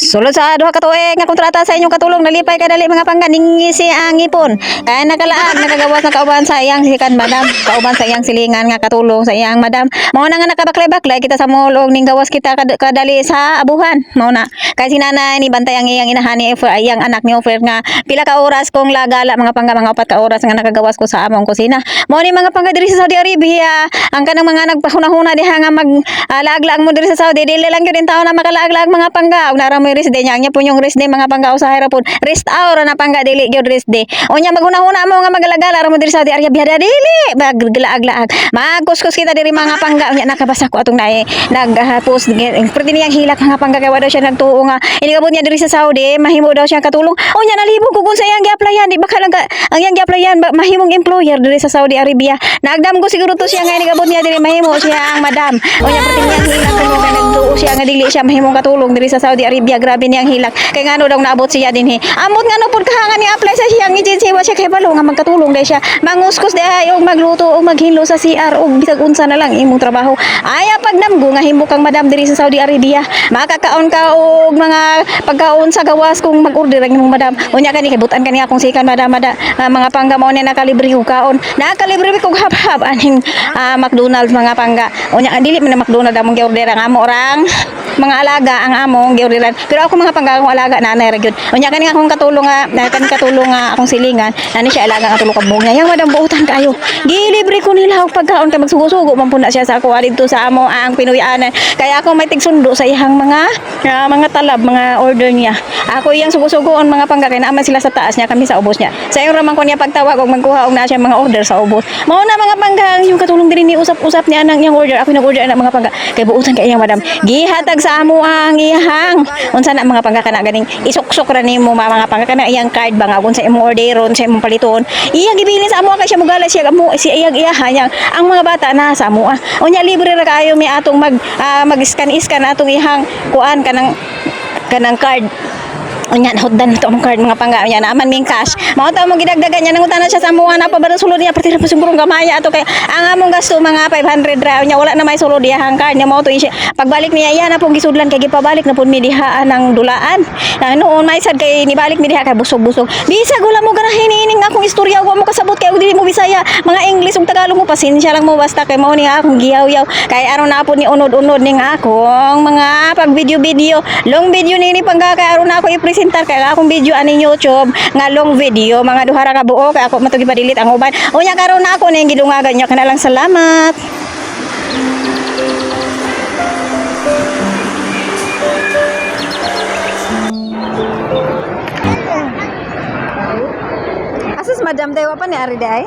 Sulod sa duha ka tuig nga kontrata sa inyong katulong nalipay ka dali mga pangga ning si ang ipon. Kaya nakalaag nakagawas na kauban sa iyang sikan madam, kauban sa iyang silingan nga katulong sa iyang madam. Mao na nga nakabaklay-baklay kita sa mall og ning gawas kita kad- kadali sa abuhan. Mao na. Kay si nanay ni bantay ang iyang inahan ni offer iyang anak ni offer nga pila ka oras kong lagala mga pangga mga upat ka oras nga nakagawas ko sa among kusina. Mao ni mga pangga diri sa Saudi Arabia. Ang kanang mga nagpahuna-huna diha nga mag ah, laag-laag mo diri sa Saudi dili lang gyud taon na makalaag-laag mga pangga. Og nara mo rest day niya nya po yung rest day mga pangga usahay ra pud. Rest hour na pangga dili gyud rest day. Unya maghuna-huna mo nga magalagala ra mo diri sa Saudi Arabia dili maglaag-laag. Magkuskus kita diri mga pangga unya nakabasa ko atong nae nag-post pwede niyang hilak mga pangga kay wa daw siya nagtuo nga inigabot niya diri sa Saudi mahimo daw siya katulong. Unya nalibog ko kung sa iyang gi-applyan di ba lang ang iyang gi-applyan mahimong employer diri sa Saudi Arabia. Nagdam ko siguro to siya nga inigabot niya diri mahimo siya ang madam. Unya pwede niyang hilak kung nagtuo siya nga dili siya mahimong katulong diri sa Saudi Arabia. Grabe niyang hilak. Kay ngano daw naabot siya dinhi. Amot ngano pud kahangan ni apply sa siyang agency wa siya kay balo nga magkatulong dai siya. Manguskus di ay og magluto og maghinlo sa CR og bisag unsa na lang imong trabaho. Aya pagdamgo nga himo kang madam diri sa Saudi Arabia. Makakaon ka og mga pagkaon sa gawas kung mag-order ang imong madam. Unya kani kay butan kani akong sikan madam mada nga mga pangga mao ni nakalibre og kaon. Nakalibre kog hab-hab aning ah, McDonald's mga pangga. Unya dili man na McDonald's among gi-order ang amo orang mga alaga ang among giordiran pero ako mga pangga akong alaga nanay ra gyud. Unya kani nga akong katulong nga na kani katulong nga akong silingan nani siya alaga nga tulo ka buong niya. Yang madam buutan kayo. Gilibre ko nila og pagkaon kay magsugo-sugo man pud na siya sa ako. Dito sa amo ang pinuyanan kaya ako may tigsundo sa ihang mga ah, mga talab mga order niya. Ako iyang sugo-sugoon mga pangga kay naaman sila sa taas niya kami sa ubos niya. Sa iyo raman ko niya pagtawag og magkuha og na siya mga order sa ubos. Mao na mga pangga yung katulong diri ni usap-usap niya nang iyang order. Ako nag-order na mga pangga kay buutan kay iyang madam. Gihatag sa amo ang ihang unsa na mga pangga kana ganing isuksok ra nimo mga mga pangga kana iyang card ba nga? Sa imong orderon sa imong paliton iyang gibilin sa amo kay siya mugala siya amo si iyang iyaha niya. Ang mga bata na sa amo unya libre ra kayo mi atong mag ah, mag-scan iscan atong ihang kuan kanang kanang card Unya hotdan to ang card mga pangga unya naaman ming cash. Mao ta mo gidagdagan niya nangutan na siya sa muha na pa ba sulod niya pati pa siguro gamaya ato kay ang among gasto mga 500 ra unya wala na may sulod diha ang card niya mao to. Pagbalik niya iya na pong gisudlan kay gipabalik na pud mi diha ang dulaan. Na noon may sad kay nibalik mi diha kay busog-busog. Bisag wala mo ganahin ining akong istorya wa mo kasabot kay og dili mo bisaya. Mga English ug Tagalog mo pasensya lang mo. Basta kay mao ni akong giyaw-yaw. Kay aron na po ni unod-unod ning akong mga pag video-video long video nini pangga kay aron na ako i-presentar. Kay akong video ani YouTube. Nga long video mga duha ra ka buo. Kay ako matugi padilit ang uban. Unya karon na ako ning gidungagan nya kanalang salamat Asus madam dewa pa ni ari day?